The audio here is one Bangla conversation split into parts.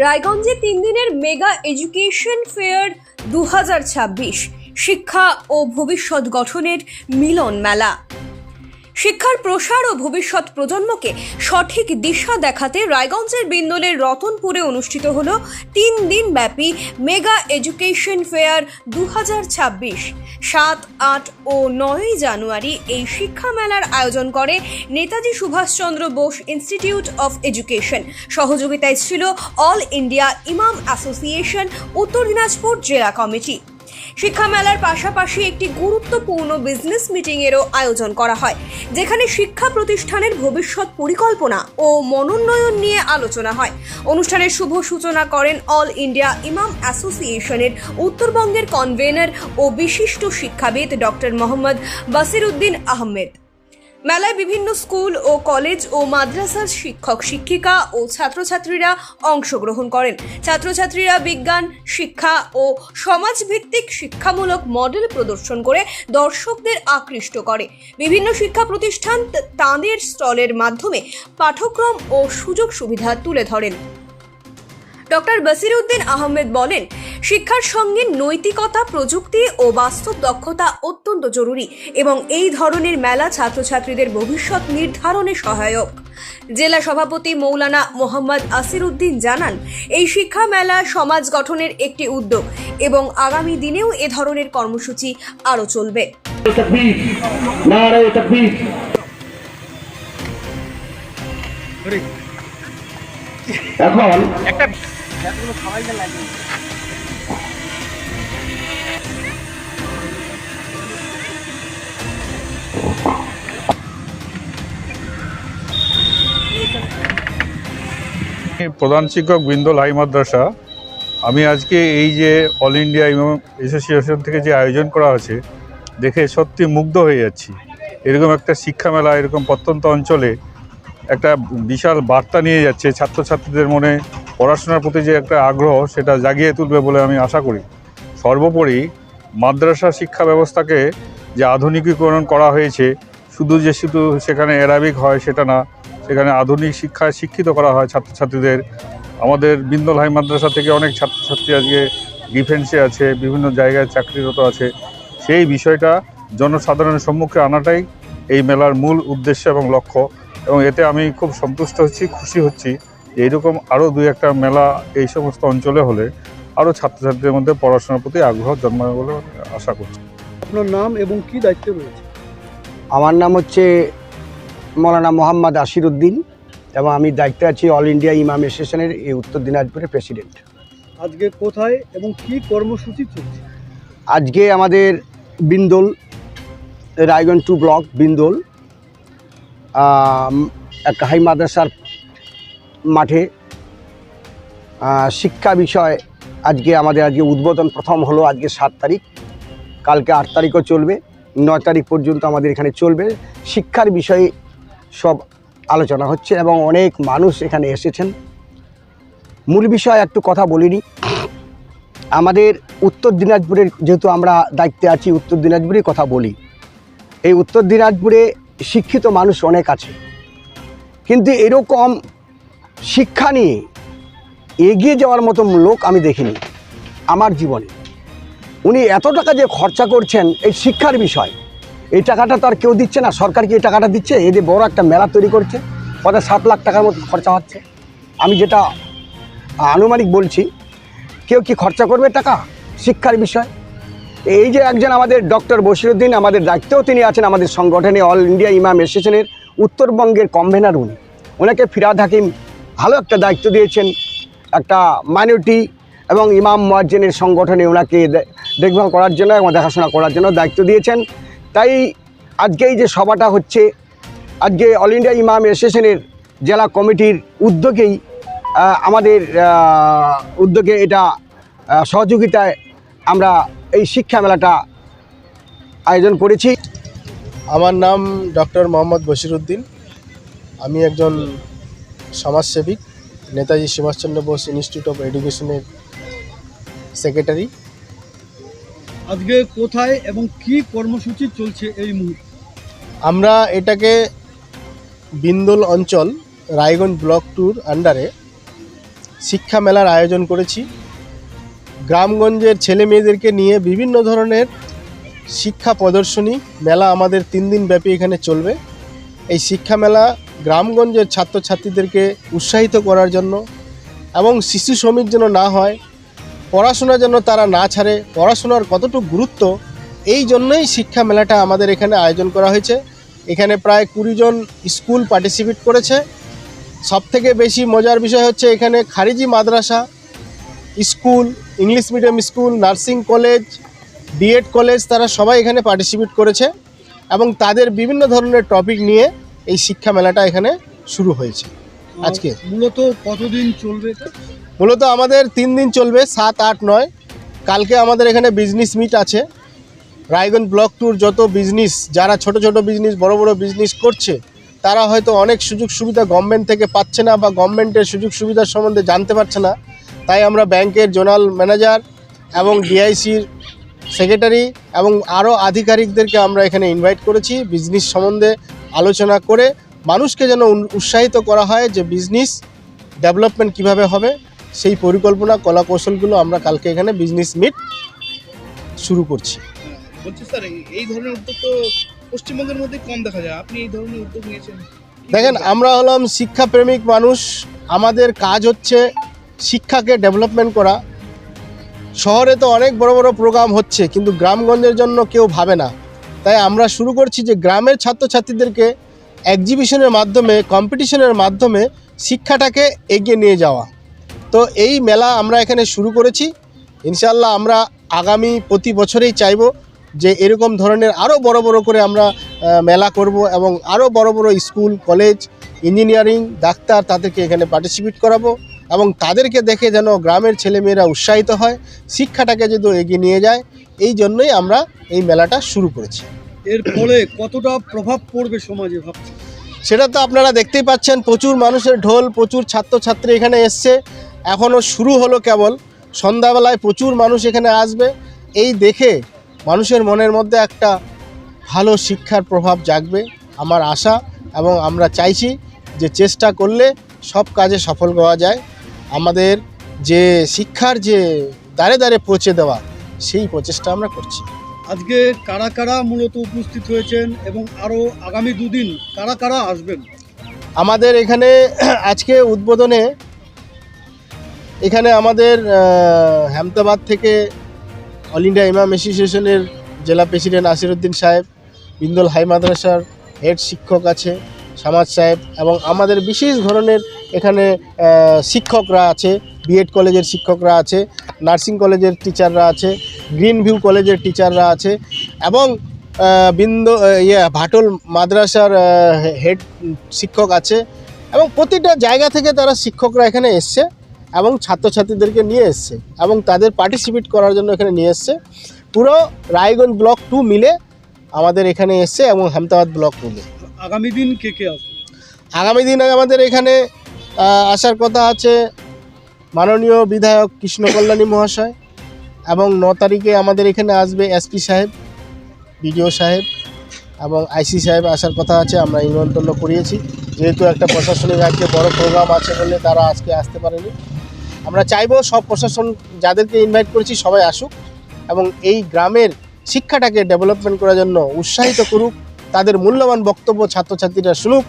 রায়গঞ্জে তিন দিনের মেগা এডুকেশন ফেয়ার দু হাজার ছাব্বিশ শিক্ষা ও ভবিষ্যৎ গঠনের মিলন মেলা। শিক্ষার প্রসার ও ভবিষ্যৎ প্রজন্মকে সঠিক দিশা দেখাতে রায়গঞ্জের বিন্দলের রতনপুরে অনুষ্ঠিত হল তিন দিন ব্যাপী মেগা এডুকেশন ফেয়ার দু সাত, আট ও নয়ই জানুয়ারি এই শিক্ষা মেলার আয়োজন করে Netaji Subhashchandra Bose institute of education. সহযোগিতায় ছিল অল ইন্ডিয়া ইমাম অ্যাসোসিয়েশন, উত্তর দিনাজপুর জেলা কমিটি। শিক্ষা মেলার পাশাপাশি একটি গুরুত্বপূর্ণ বিজনেস মিটিংয়েরও আয়োজন করা হয়, যেখানে শিক্ষা প্রতিষ্ঠানের ভবিষ্যৎ পরিকল্পনা ও মনোন্নয়ন নিয়ে আলোচনা হয়। অনুষ্ঠানের শুভ সূচনা করেন অল ইন্ডিয়া ইমাম অ্যাসোসিয়েশনের উত্তরবঙ্গের কনভেনার ও বিশিষ্ট শিক্ষাবিদ ডক্টর মোহাম্মদ বাসিরুদ্দিন আহমেদ। মেলায় বিভিন্ন স্কুল ও কলেজ ও মাদ্রাসার শিক্ষক, শিক্ষিকা ও ছাত্রছাত্রীরা অংশগ্রহণ করেন। ছাত্রছাত্রীরা বিজ্ঞান, শিক্ষা ও সমাজভিত্তিক শিক্ষামূলক মডেল প্রদর্শন করে দর্শকদের আকৃষ্ট করে। বিভিন্ন শিক্ষা প্রতিষ্ঠান তাঁদের স্টলের মাধ্যমে পাঠ্যক্রম ও সুযোগ সুবিধা তুলে ধরেন। ডক্টর বসির উদ্দিন আহমেদ বলেন শিক্ষার সঙ্গে নৈতিকতা প্রযুক্তি ও বাস্তব দক্ষতা অত্যন্ত জরুরি এবং এই ধরনের মেলা ছাত্রছাত্রীদের ভবিষ্যৎ নির্ধারণে সহায়ক। জেলা সভাপতি মৌলানা মোহাম্মদ আসির উদ্দিন জানান এই শিক্ষা মেলা সমাজ গঠনের একটি উদ্যোগ এবং আগামী দিনেও এ ধরনের কর্মসূচি আরও চলবে। এখন একটা লাগে প্রধান শিক্ষক বৃন্দ লাই মাদ্রাসা। আমি আজকে এই যে অল ইন্ডিয়া ইমাম অ্যাসোসিয়েশন থেকে যে আয়োজন করা আছে দেখে সত্যি মুগ্ধ হয়ে যাচ্ছি। এরকম একটা শিক্ষা মেলা, এরকম প্রত্যন্ত অঞ্চলে একটা বিশাল বার্তা নিয়ে যাচ্ছে ছাত্রছাত্রীদের মনে। পড়াশোনার প্রতি যে একটা আগ্রহ, সেটা জাগিয়ে তুলবে বলে আমি আশা করি। সর্বোপরি মাদ্রাসা শিক্ষা ব্যবস্থাকে যে আধুনিকীকরণ করা হয়েছে, শুধু যে শুধু সেখানে অ্যারাবিক হয় সেটা না, সেখানে আধুনিক শিক্ষায় শিক্ষিত করা হয় ছাত্রছাত্রীদের। আমাদের বিন্দল হাই মাদ্রাসা থেকে অনেক ছাত্রছাত্রী আজকে ডিফেন্সে আছে, বিভিন্ন জায়গায় চাকরিরত আছে। সেই বিষয়টা জনসাধারণের সম্মুখে আনাটাই এই মেলার মূল উদ্দেশ্য এবং লক্ষ্য। এবং এতে আমি খুব সন্তুষ্ট হচ্ছি, খুশি হচ্ছি। এইরকম আরও দুই একটা মেলা এই সমস্ত অঞ্চলে হলে আরও ছাত্রছাত্রীদের মধ্যে পড়াশোনার প্রতি আগ্রহ জন্মাবে বলে আশা করছি। আপনার নাম এবং কি দায়িত্ব রয়েছে? আমার নাম হচ্ছে মৌলানা মোহাম্মদ আশিরুদ্দিন এবং আমি দায়িত্বে আছি অল ইন্ডিয়া ইমাম অ্যাসোসিয়েশনের এই উত্তর দিনাজপুরের প্রেসিডেন্ট। আজকে কোথায় এবং কি কর্মসূচি চলছে? আজকে আমাদের বিন্দোল রায়গঞ্জ টু ব্লক বিন্দোল একটা হাই মাদ্রাসার মাঠে। শিক্ষা বিষয় আজকে আমাদের আজকে উদ্বোধন প্রথম হলো আজকে সাত তারিখ। কালকে আট তারিখও চলবে, নয় তারিখ পর্যন্ত আমাদের এখানে চলবে। শিক্ষার বিষয়ে সব আলোচনা হচ্ছে এবং অনেক মানুষ এখানে এসেছেন। মূল বিষয় একটু কথা বলিনি। আমাদের উত্তর দিনাজপুরের যেহেতু আমরা দায়িত্বে আছি, উত্তর দিনাজপুরের কথা বলি। এই উত্তর দিনাজপুরে শিক্ষিত মানুষ অনেক আছে। কিন্তু এরকম শিক্ষা নিয়ে এগিয়ে যাওয়ার মতো লোক আমি দেখিনি, আমার জীবনে। উনি এত টাকা যে খরচা করছেন এই শিক্ষার বিষয়, এই টাকাটা তো আর কেউ দিচ্ছে না, সরকার কি এই টাকাটা দিচ্ছে? এদের বড় একটা মেলা তৈরি করছে প্রায় সাত লাখ টাকার মতো খরচা হচ্ছে। আমি যেটা আনুমানিক বলছি, কেউ কি খরচা করবে টাকা শিক্ষার বিষয়? এই যে একজন আমাদের ডক্টর বশিরুদ্দিন, আমাদের দায়িত্বেও তিনি আছেন আমাদের সংগঠনে, অল ইন্ডিয়া ইমাম অ্যাসোসিয়েশনের উত্তরবঙ্গের কনভেনার উনি। ওনাকে ফিরাদ হাকিম ভালো একটা দায়িত্ব দিয়েছেন একটা মাইনরিটি এবং ইমাম মুয়াজ্জেনের সংগঠনে ওনাকে দেখভাল করার জন্য এবং দেখাশোনা করার জন্য দায়িত্ব দিয়েছেন। তাই আজকে এই যে সভাটা হচ্ছে, আজকে অল ইন্ডিয়া ইমাম অ্যাসোসিয়েশনের জেলা কমিটির উদ্যোগেই আমাদের উদ্যোগে এটা সহযোগিতায় আমরা এই শিক্ষা মেলাটা আয়োজন করেছি। আমার নাম ডক্টর মোহাম্মদ বশিরউদ্দিন আমি একজন সমাজসেবিক নেতাজি সুভাষচন্দ্র বোস ইনস্টিটিউট অফ এডুকেশনের সেক্রেটারি আজকে কোথায় এবং কি কর্মসূচি চলছে এই মুহূর্তে? আমরা এটাকে বিন্দল অঞ্চল রায়গঞ্জ ব্লক ট্যুর আন্ডারে শিক্ষা মেলার আয়োজন করেছি। গ্রামগঞ্জের ছেলে মেয়েদেরকে নিয়ে বিভিন্ন ধরনের শিক্ষা প্রদর্শনী মেলা আমাদের তিন দিন ব্যাপী এখানে চলবে। এই শিক্ষা মেলা গ্রামগঞ্জের ছাত্রছাত্রীদেরকে উৎসাহিত করার জন্য এবং শিশু শ্রমিক যেন না হয়, পড়াশোনা যেন তারা না ছাড়ে, পড়াশোনার কতটুকু গুরুত্ব, এই জন্যই শিক্ষা মেলাটা আমাদের এখানে আয়োজন করা হয়েছে। এখানে প্রায় কুড়ি জন স্কুল পার্টিসিপেট করেছে। সবথেকে বেশি মজার বিষয় হচ্ছে এখানে খারিজি মাদ্রাসা, school, English medium school, nursing college BEd college তারা সবাই এখানে পার্টিসিপেট করেছে এবং তাদের বিভিন্ন ধরনের টপিক নিয়ে এই শিক্ষা মেলাটা এখানে শুরু হয়েছে। আজকে। মূলত কতদিন চলবে মূলত আমাদের তিন দিন চলবে সাত আট নয়। কালকে আমাদের এখানে বিজনেস মিট আছে। রায়গঞ্জ ব্লক ট্যুর যত বিজনেস যারা ছোট ছোট বিজনেস বড় বড় বিজনেস করছে তারা হয়তো অনেক সুযোগ সুবিধা গভর্নমেন্ট থেকে পাচ্ছে না বা গভর্নমেন্টের সুযোগ সুবিধার সম্বন্ধে জানতে পারছে না। তাই আমরা ব্যাংকের জোনাল ম্যানেজার এবং ডিআইসির সেক্রেটারি এবং আরও আধিকারিকদেরকে আমরা এখানে ইনভাইট করেছি বিজনেস সম্বন্ধে। আলোচনা করে মানুষকে যেন উৎসাহিত করা হয় যে বিজনেস ডেভেলপমেন্ট কীভাবে হবে সেই পরিকল্পনা কলা কৌশলগুলো আমরা কালকে এখানে বিজনেস মিট শুরু করছি। বলছি স্যার এই- এই ধরনের উদ্যোগ তো পশ্চিমবঙ্গের মধ্যে কম দেখা যায়। আপনি এই ধরনের উদ্যোগ নিয়েছেন। দেখেন আমরা হলাম শিক্ষাপ্রেমিক মানুষ। আমাদের কাজ হচ্ছে শিক্ষাকে ডেভেলপমেন্ট করা। শহরে তো অনেক বড় বড় প্রোগ্রাম হচ্ছে কিন্তু গ্রামগঞ্জের জন্য কেউ ভাবে না। তাই আমরা শুরু করছি যে গ্রামের ছাত্রছাত্রীদেরকে এক্সিবিশনের মাধ্যমে কম্পিটিশনের মাধ্যমে শিক্ষাটাকে এগিয়ে নিয়ে যাওয়া। তো এই মেলা আমরা এখানে শুরু করেছি। ইনশাল্লাহ আমরা আগামী প্রতি বছরেই চাইব যে এরকম ধরনের আরও বড় বড় করে আমরা মেলা করব এবং আরও বড় বড় স্কুল, কলেজ ইঞ্জিনিয়ারিং ডাক্তার তাদেরকে এখানে পার্টিসিপেট করাবো। এবং তাদেরকে দেখে যেন গ্রামের ছেলেমেয়েরা উৎসাহিত হয় শিক্ষাটাকে যদি এগিয়ে নিয়ে যায় এই জন্যই আমরা এই মেলাটা শুরু করেছি। এর ফলে কতটা প্রভাব পড়বে সমাজে ভাবছি সেটা তো আপনারা দেখতেই পাচ্ছেন প্রচুর মানুষের ঢোল প্রচুর ছাত্রছাত্রী এখানে এসছে। এখনও শুরু হলো কেবল সন্ধ্যাবেলায় প্রচুর মানুষ এখানে আসবে। এই দেখে মানুষের মনের মধ্যে একটা ভালো শিক্ষার প্রভাব জাগবে আমার আশা এবং আমরা চাইছি যে চেষ্টা করলে সব কাজে সফল হওয়া যায়। আমাদের যে শিক্ষার যে দ্বারে দ্বারে পৌঁছে দেওয়া সেই প্রচেষ্টা আমরা করছি। আজকে কারা কারা মূলত উপস্থিত হয়েছেন এবং আরও আগামী দুদিন কারা কারা আসবেন? আমাদের এখানে আজকে উদ্বোধনে এখানে আমাদের হেমতাবাদ থেকে অল ইন্ডিয়া ইমাম অ্যাসোসিয়েশনের জেলা প্রেসিডেন্ট আসিরুদ্দিন সাহেব বিন্দল হাই মাদ্রাসার হেড শিক্ষক আছে সামাজ সাহেব এবং আমাদের বিশেষ ধরনের এখানে শিক্ষকরা আছে বিএড কলেজের শিক্ষকরা আছে নার্সিং কলেজের টিচাররা আছে গ্রিন ভিউ কলেজের টিচাররা আছে এবং বিন্দ ইয়ে ভাটল মাদ্রাসার হেড শিক্ষক আছে এবং প্রতিটা জায়গা থেকে তারা শিক্ষকরা এখানে এসছে এবং ছাত্রছাত্রীদেরকে নিয়ে এসছে এবং তাদের পার্টিসিপেট করার জন্য এখানে নিয়ে এসছে। পুরো রায়গঞ্জ ব্লক টু মিলে আমাদের এখানে এসছে এবং হেমতাবাদ ব্লক মিলে। আগামী দিন কে কে আসবে? আগামী দিনে আমাদের এখানে আসার কথা আছে মাননীয় বিধায়ক কৃষ্ণ কল্যাণী মহাশয় এবং ন তারিখে আমাদের এখানে আসবে এসপি সাহেব, বিডিও সাহেব এবং আইসি সাহেব আসার কথা আছে, আমরা নিমন্ত্রণ করিয়েছি। যেহেতু একটা প্রশাসনিক আজকে বড় প্রোগ্রাম আছে বলে তারা আজকে আসতে পারেনি। আমরা চাইব সব প্রশাসন যাদেরকে ইনভাইট করেছি সবাই আসুক এবং এই গ্রামের শিক্ষাটাকে ডেভেলপমেন্ট করার জন্য উৎসাহিত করুক, তাদের মূল্যবান বক্তব্য ছাত্রছাত্রীরা শুনুক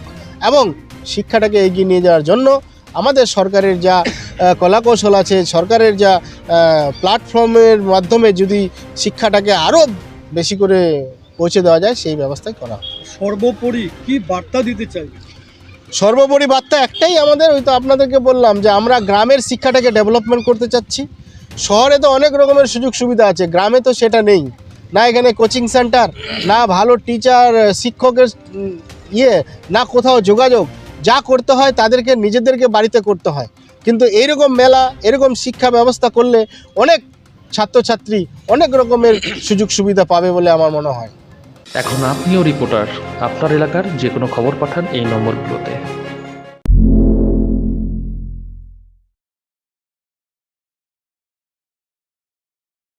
এবং শিক্ষাটাকে এগিয়ে নিয়ে যাওয়ার জন্য আমাদের সরকারের যা কলাকৌশল আছে সরকারের যা প্ল্যাটফর্মের মাধ্যমে যদি শিক্ষাটাকে আরও বেশি করে পৌঁছে দেওয়া যায় সেই ব্যবস্থাই করা সর্বোপরি কি বার্তা দিতে চাই? সর্বোপরি বার্তা একটাই আমাদের ওই তো আপনাদেরকে বললাম যে আমরা গ্রামের শিক্ষাটাকে ডেভেলপমেন্ট করতে চাচ্ছি। শহরে তো অনেক রকমের সুযোগ সুবিধা আছে গ্রামে তো সেটা নেই। না এখানে কোচিং সেন্টার না ভালো টিচার শিক্ষকের ইয়ে না কোথাও যোগাযোগ। যা করতে হয় তাদেরকে নিজেদেরকে বাড়িতে করতে হয়। কিন্তু এইরকম মেলা, এরকম শিক্ষা ব্যবস্থা করলে অনেক ছাত্রছাত্রী অনেক রকমের সুযোগ সুবিধা পাবে বলে আমার মনে হয়। এখন আপনিও রিপোর্টার আপনার এলাকার যে কোনো খবর পাঠান এই নম্বরগুলোতে।